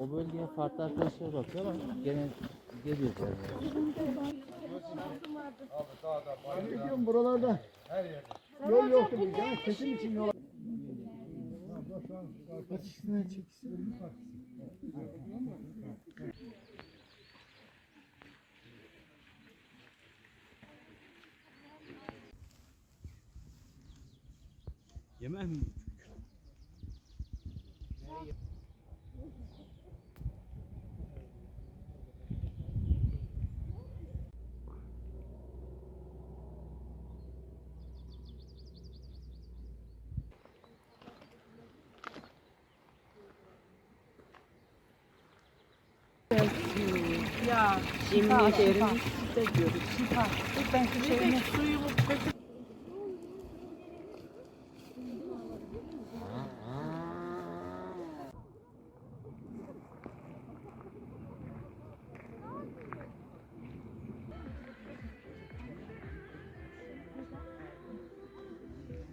o bölgeye farklı arkadaşlar bakıyor ama gene geliyor yani. Aleyküm buralarda. Yol yoktu bu ya. Kesin için yol. Açısından çeksin. Yemez mi? Ya Yemin ederim şifa. Ben şu şeyini suyumu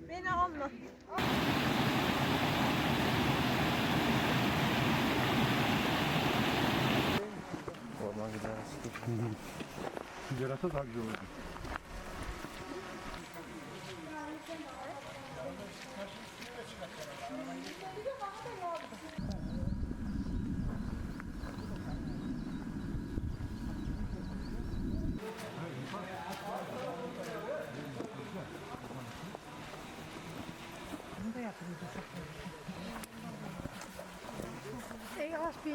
Beni alma. Yarasa da güzel oldu. Yavaş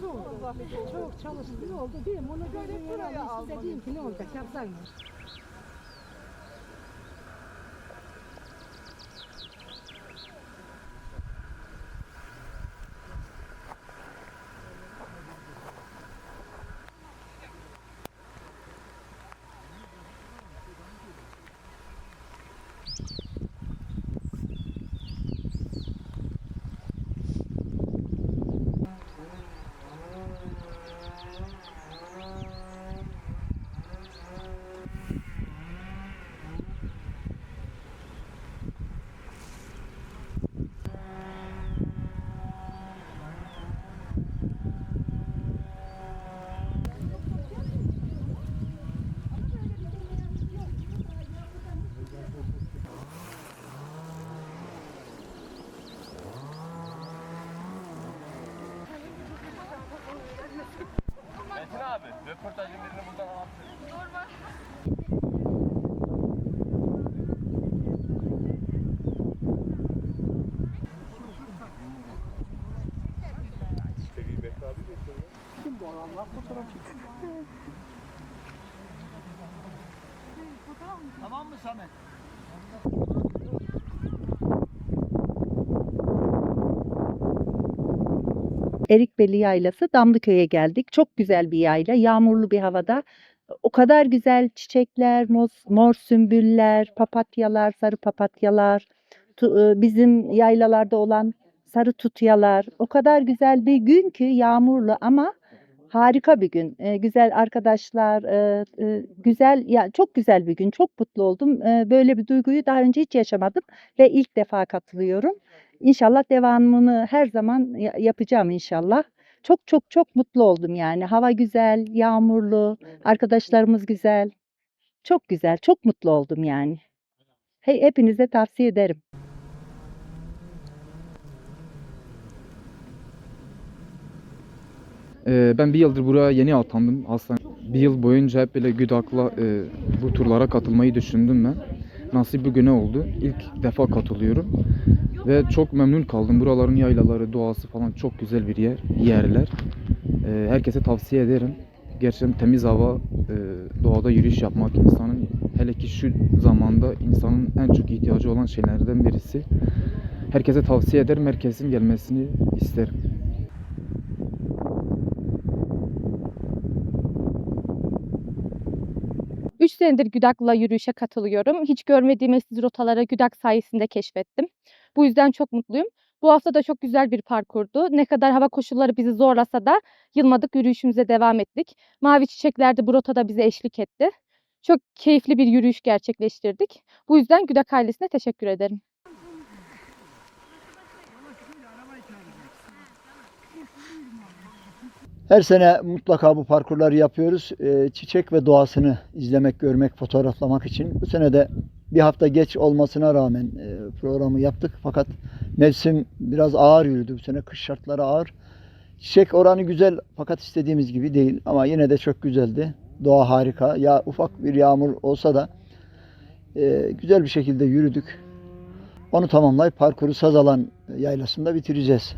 Çok, çok çalıştı. oldu değil mi? Ona göre herhalde size diyeyim ki ne olacak yapsaymış. Tamam mı Samet? Erikbeli Yaylası Damlıköy'e geldik. Çok güzel bir yayla. Yağmurlu bir havada. O kadar güzel çiçekler, mor, mor sümbüller, papatyalar, sarı papatyalar, tu- e, bizim yaylalarda olan sarı tutyalar. O kadar güzel bir gün ki yağmurlu ama harika bir gün. E, güzel arkadaşlar, e, e, güzel ya çok güzel bir gün. Çok mutlu oldum. E, böyle bir duyguyu daha önce hiç yaşamadım ve ilk defa katılıyorum. İnşallah devamını her zaman ya- yapacağım inşallah. Çok çok çok mutlu oldum yani. Hava güzel, yağmurlu, arkadaşlarımız güzel. Çok güzel, çok mutlu oldum yani. He, hepinize tavsiye ederim. Ee, ben bir yıldır buraya yeni atandım aslında. Bir yıl boyunca hep böyle Güdak'la e, bu turlara katılmayı düşündüm ben. Nasip bugüne oldu. İlk defa katılıyorum. Ve çok memnun kaldım. Buraların yaylaları, doğası falan çok güzel bir yer, yerler. Ee, herkese tavsiye ederim. Gerçekten temiz hava, e, doğada yürüyüş yapmak insanın Hele ki şu zamanda insanın en çok ihtiyacı olan şeylerden birisi. Herkese tavsiye ederim. Herkesin gelmesini isterim. Üç senedir Güdak'la yürüyüşe katılıyorum. Hiç görmediğim eşsiz rotaları Güdak sayesinde keşfettim. Bu yüzden çok mutluyum. Bu hafta da çok güzel bir parkurdu. Ne kadar hava koşulları bizi zorlasa da yılmadık yürüyüşümüze devam ettik. Mavi çiçekler de bu rotada bize eşlik etti. Çok keyifli bir yürüyüş gerçekleştirdik. Bu yüzden Güdak ailesine teşekkür ederim. Her sene mutlaka bu parkurları yapıyoruz. Ee, çiçek ve doğasını izlemek, görmek, fotoğraflamak için. Bu sene de bir hafta geç olmasına rağmen e, programı yaptık. Fakat mevsim biraz ağır yürüdü bu sene. Kış şartları ağır. Çiçek oranı güzel fakat istediğimiz gibi değil. Ama yine de çok güzeldi. Doğa harika. Ya ufak bir yağmur olsa da e, güzel bir şekilde yürüdük. Onu tamamlayıp parkuru Sazalan yaylasında bitireceğiz.